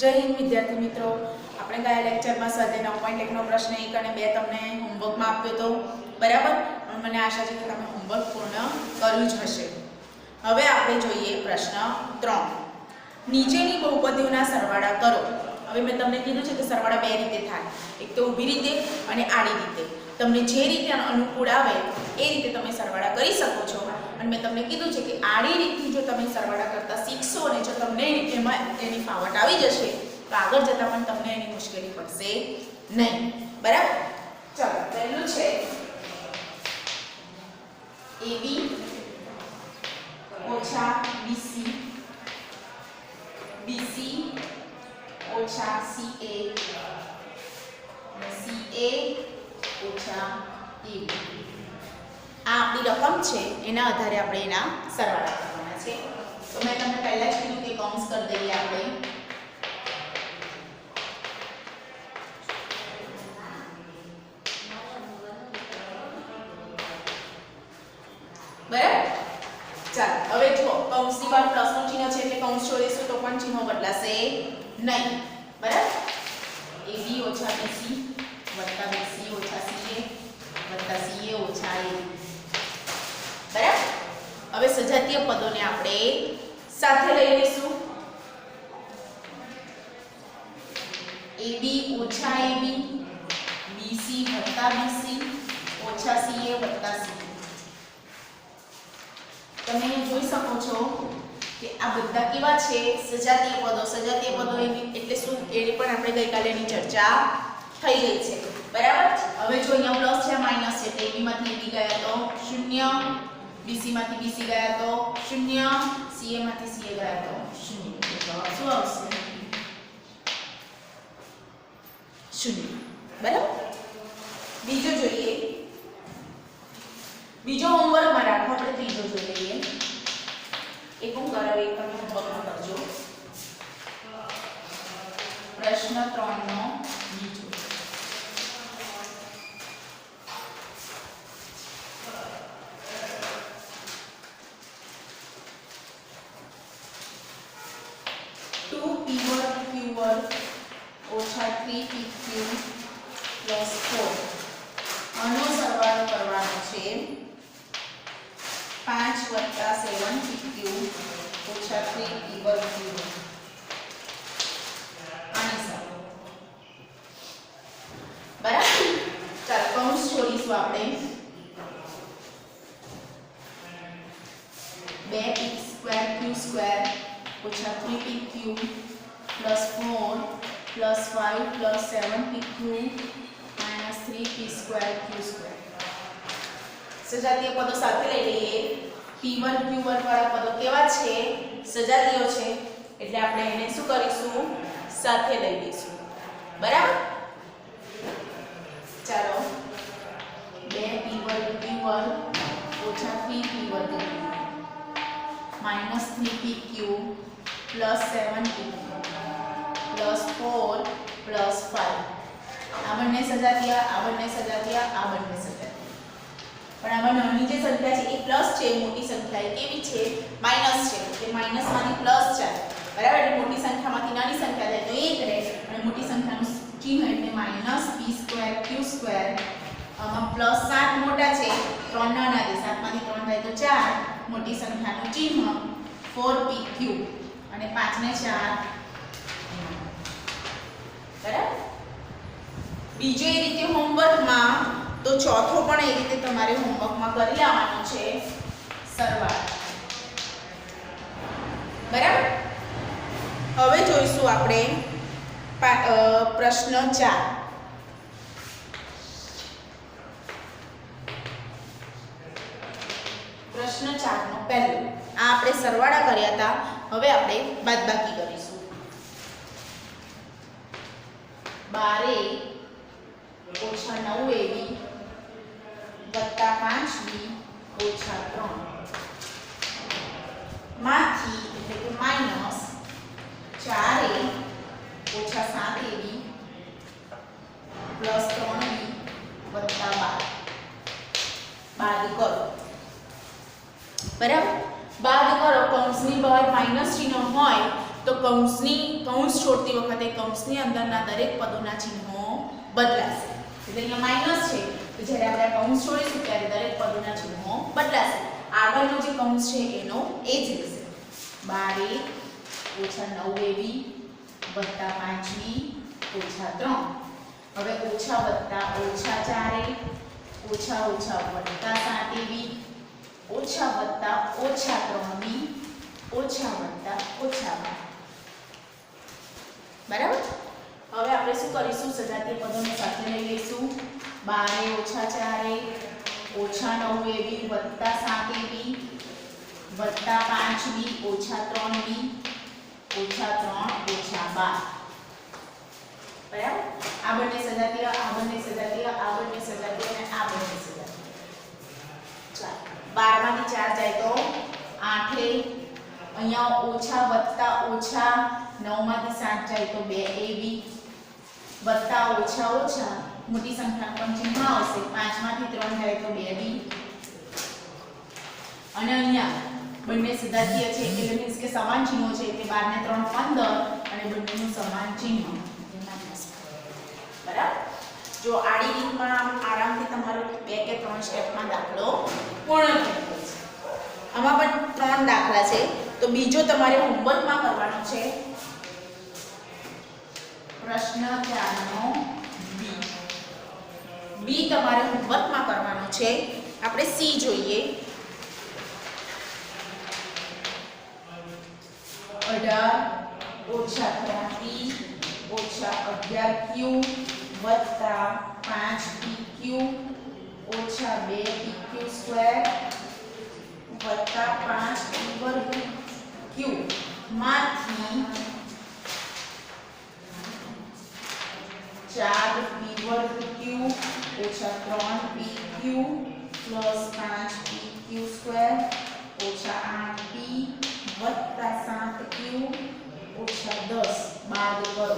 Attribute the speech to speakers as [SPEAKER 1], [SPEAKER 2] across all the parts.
[SPEAKER 1] જય હિન્દ, વિદ્યાર્થી મિત્રો. આપણે ગયા લેક્ચરમાં સાથે નવ પોઈન્ટ એકનો પ્રશ્ન એક અને બે તમને હોમવર્કમાં આપ્યો હતો બરાબર? પણ મને આશા છે કે તમે હોમવર્ક પૂર્ણ કર્યું જ હશે. હવે આપણે જોઈએ પ્રશ્ન ત્રણ. નીચેની બહુપદીઓના સરવાળા કરો. હવે મેં તમને કીધું છે કે સરવાળા બે રીતે થાય. એક તો ઊભી રીતે અને આડી રીતે. તમને જે રીતે અનુકૂળ આવે, એ રીતે તમે સરવાળા કરી શકો છો. અને મેં તમને કીધું છે કે આડી રીતથી જો તમે સરવાળા કરતા શીખશો અને જો તમને એમાં એની ફાવટ આવી જશે, તો આગળ જતાં પણ તમને એની મુશ્કેલી પડશે નહીં. બરાબર? ચાલો, પહેલું છે એબી ઓછા બીસી બીસી ઓછા સીએ અને સીએ ઓછા એબી આ આપણી રકમ છે, એના આધારે આપણે એના સરવાળા કરવાના છે. તો મેં તમને પહેલા જ કીધું કે કૌંસ કરી દઈએ આપણે. બરાબર? ચાલો, હવે જો કૌંસની બહાર પ્લસનું ચિહ્ન છે એટલે કૌંસ છોડીશું તો પણ ચિહ્નો બદલાશે નહીં. બરાબર? એ બી ઓછા બીસી વત્તા બીસી ઓછા સીએ વત્તા સીએ ઓછા બરાબર હવે સજાતીય પદોને આપણે સાથે લઈ લઈશું. AB ઓછા AB BC વત્તા BC ઓછા CA વત્તા CA તમે જોઈ શકો છો કે આ બધા કેવા છે? સજાતીય પદો સજાતીય પદો એની એટલે શું? એની પણ આપણે ગઈકાલે એની ચર્ચા થઈ ગઈ છે. બરાબર? હવે જો અહીંયા પ્લસ છે માઇનસ છે, તો AB માંથી AB ગયા તો શૂન્ય BC માંથી BC ગયા તો શૂન્ય CA માંથી CA ગયા તો શૂન્ય જવાબ શું આવશે શૂન્ય બરાબર બીજો જોઈએ બીજો હોમવર્કમાં રાખો આપણે ત્રીજો જોઈએ એક હું કરાવી એક તમે હોમવર્કમાં કરજો પ્રશ્ન ત્રણનો બીજો ટુ પી વર્ગ ક્યુ વર્ગ ઓછા three P Q plus four આનો સરવાળો કરવાનો છે પાંચ વત્તા સેવન પી ક્યુ ઓછા થ્રી પી વર્ગ ક્યુ આની સાથે બરાબર ચાલો કૌંસ છોડીશું આપણે બે પી સ્ક્વેર ક્યુ સ્ક્વેર ઓછા three P Q plus four plus five plus seven P Q minus three P square Q square સજાતીય પદો સાથે લઈ લઈએ પી વન ક્યુ વન વાળા પદો કેવા છે? સજાતીયો છે. એટલે આપણે એને શું કરીશું? સાથે લઈ લઈશું. બરાબર? ચાલો. બે પી વર્ગ ક્યુ વર્ગ ઓછા three P one minus three P Q plus seven P plus four plus five આ બંને સજાતીય આ બંને સજાતીય આ બંને સજા પણ આમાં નાની જે સંખ્યા છે એ પ્લસ છે મોટી સંખ્યા એ કેવી છે? માઇનસ છે. એટલે માઇનસમાંથી પ્લસ જાય. બરાબર? એટલે મોટી સંખ્યામાંથી નાની સંખ્યા જાય તો એક રહે. અને મોટી સંખ્યાનું ચિહ્ન એટલે minus P square Q square આમાં પ્લસ સાત મોટા છે. ત્રણ નાના છે. સાતમાંથી ત્રણ થાય તો ચાર. મોટી સંખ્યાનું ચિહ્ન ફોર પી ક્યુ અને પાંચ ને ચાર. બરાબર? બીજો એ રીતે હોમવર્કમાં તો ચોથો પણ એ રીતે તમારે હોમવર્કમાં કરી લેવાનો છે. સરવાળો બરાબર? હવે જોઈશું આપણે પ્રશ્ન ચાર. પ્રશ્ન ચારનો પહેલો. આ આપણે સરવાળા કર્યા હતા. હવે આપણે બાદબાકી કરીશું. બારે ઓછા નવ એવી વત્તા પાંચ બી ઓછા ત્રણ. માંથી એટલે કે માઇનસ ચાર એ ઓછા સાત એવી પ્લસ ત્રણ બી વત્તા બાર. બાદ કરો. બરાબર? બાદ કરો, કૌંસની બહાર માઇનસ ચિહ્ન હોય તો કૌંસની, કૌંસ છોડતી વખતે કૌંસની અંદરના દરેક પદોના ચિહ્નો બદલાશે. એટલે અહીંયા માઇનસ છે, તો જ્યારે આપણે આ કૌંસ છોડીશું ત્યારે દરેક પદના ચિહ્નો બદલાશે. આગળનો જે કૌંસ છે, એનો એ જ રહેશે બાર ઓછા નવ એવી વત્તા પાંચમી ઓછા ત્રણ. હવે ઓછા વત્તા ઓછા ચારે, ઓછા ઓછા વત્તા સાત એવી ઓછા વત્તા ઓછા ત્રણ બી, ઓછા વત્તા ઓછા બાર. બરાબર? હવે આપણે શું કરીશું? સજાતીય પદોને સાથે લઈ લઈશું. બારે ઓછા ચારે, ઓછા નવ એવી વત્તા સાત એવી વત્તા પાંચ બી, ઓછા ત્રણ બી, ઓછા ત્રણ, ઓછા બાર. બરાબર? આ બંને સજાતીય, આ બંને સજાતીય, આ બંને સજાતીય અને આ બંને સજાતીય. ચાલો. ચાર જાય તો આઠે, અહીંયા ઓછા, વત્તા ઓછા, નવમાંથી સાત જાય તો બે એવી વત્તા ઓછા ઓછા મોટી સંખ્યા ચિહ્ન આવશે. પાંચમાંથી ત્રણ જાય તો બે બી. અને અહીંયા બંને સજાતીય છે, એટલે મીન્સ કે સમાન ચિહ્નો છે, એટલે બાર ને ત્રણ પંદર અને બંનેનું સમાન ચિહ્ન. બરાબર? જો આડી રીતમાં આરામથી તમારો બે કે ત્રણ સ્ટેપમાં દાખલો પૂર્ણ થઈ આમાં પણ ત્રણ દાખલા છે. તો બીજો તમારે હોમવર્કમાં કરવાનો છે પ્રશ્ન ચારનો બી. બી તમારે હોમવર્કમાં કરવાનો છે. આપણે સી જોઈએ. અઢાર ઓછા પી ઓછા અગિયાર ક્યુ વત્તા પાંચ પી ક્યુ ઓછા બે પી ક્યુ સ્ક્વેર વત્તા પાંચ પી વર્ગ ક્યુ. માંથી ચાર પી વર્ગ ક્યુ ઓછા ત્રણ પી ક્યુ પ્લસ પાંચ પી ક્યુ સ્ક્વેર ઓછા આઠ પી વત્તા સાત ક્યુ ઓછા દસ બાદ કરો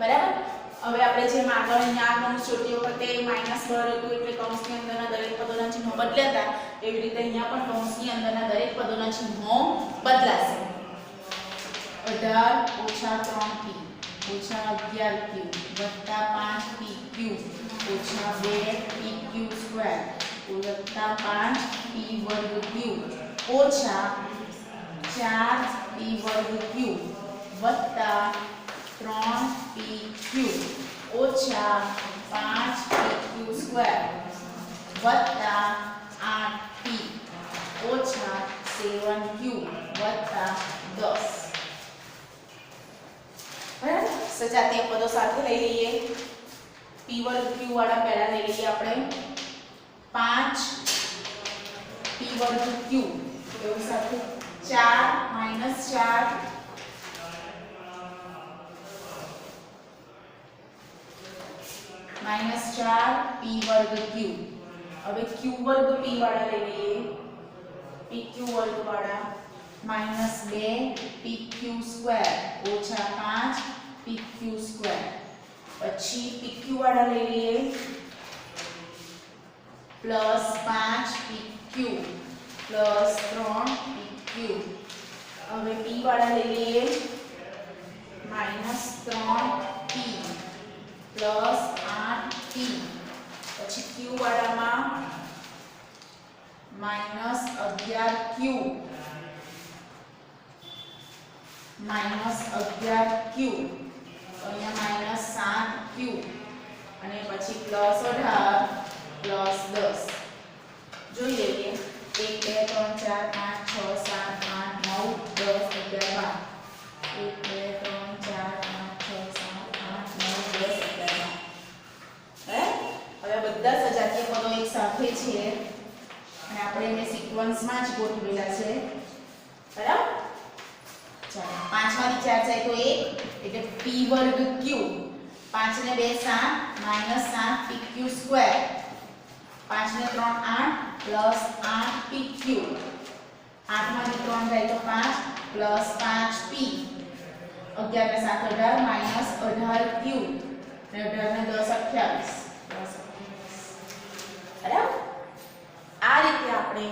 [SPEAKER 1] બરાબર? હવે આપણે જેમ આગળ અહીંયા આ કૌંસ જોતી વખતે માઇનસ બળ હતું એટલે કૌંસની અંદરના દરેક પદોના ચિહ્નો બદલાતા. એવી રીતે અહીંયા પણ કૌંસની અંદરના દરેક પદોના ચિહ્નો બદલાશે. અઢાર ઓછા ત્રણ પી, ઓછા અગિયાર ક્યુ, વત્તા પાંચ પી ક્યુ, ઓછા બે પી ક્યુ સ્ક્વેર વત્તા પાંચ પી વર્ગ ક્યુ, ઓછા ચાર પી વર્ગ ક્યુ, વત્તા ત્રણ પી ક્યુ, ઓછા પાંચ પી ક્યુ સ્ક્વેર, વત્તા આઠ પી, ઓછા સેવન ક્યુ, વત્તા દસ. બરાબર સજાતીય પદો સાથે લઈ લઈએ. પી વર્ગ ક્યુ વાળા પહેલા લઈ લઈએ આપણે. પાંચ પી વર્ગ ક્યુ એવું સાથે ચાર માઇનસ ચાર. માઇનસ ચાર પી વર્ગ ક્યુ હવે ક્યુ વર્ગ પી વાળા લઈ લઈએ. પી ક્યુ વર્ગ વાળા. માઇનસ બે પી ક્યુ સ્ક્વેર ઓછા પાંચ પી ક્યુ સ્ક્વેર પછી પી ક્યુ વાળા લઈ લઈએ પ્લસ પાંચ પી ક્યુ પ્લસ ત્રણ પી ક્યુ હવે પી વાળા લઈ લઈએ માઇનસ ત્રણ પી પ્લસ આઠ પી પછી ક્યુ વાળામાં માઇનસ અગિયાર ક્યુ માઇનસ અગિયાર ક્યુ. અહીંયા માઇનસ સાત ક્યુ. અને પછી પ્લસ અઢાર, પ્લસ દસ. જોઈએ કે એક, બે, ત્રણ, ચાર, પાંચ, છ, સાત, આઠ, નવ, દસ, અગિયાર, બાર. એક, બે, ત્રણ, ચાર, પાંચ, છ, સાત, આઠ, નવ, દસ, અગિયાર, બાર. હવે બધા સજાતીય પદો એક સાથે છે. અને આપણે એને સિક્વન્સમાં જ ગોઠવેલા છે. બરાબર? ચાલો. ચાર જાય તો એક, એટલે પી વર્ગ ક્યુ પાંચ ને બે સાત, માઇનસ સાત પી ક્યુ સ્ક્વેર પાંચ ને ત્રણ આઠ, પ્લસ આઠ પી ક્યુ આઠમાંથી ત્રણ જાય તો પાંચ, પ્લસ પાંચ પી અગિયાર ને સાત અઢાર, માઇનસ અઢાર ક્યુ અને અઢાર ને દસ અઠ્યાવીસ. બરાબર? આ રીતે આપણે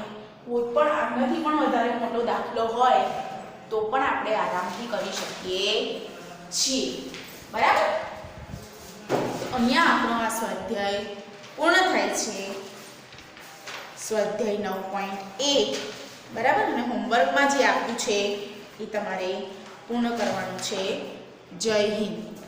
[SPEAKER 1] કોઈ પણ આનાથી પણ વધારે મોટો દાખલો હોય તો પણ આપણે આરામથી કરી શકીએ છીએ. બરાબર? અહીંયા આપણો આ સ્વાધ્યાય પૂર્ણ થાય છે. સ્વાધ્યાય નવ પોઈન્ટ એક. બરાબર? અને હોમવર્કમાં જે આપ્યું છે એ તમારે પૂર્ણ કરવાનું છે. જય હિન્દ.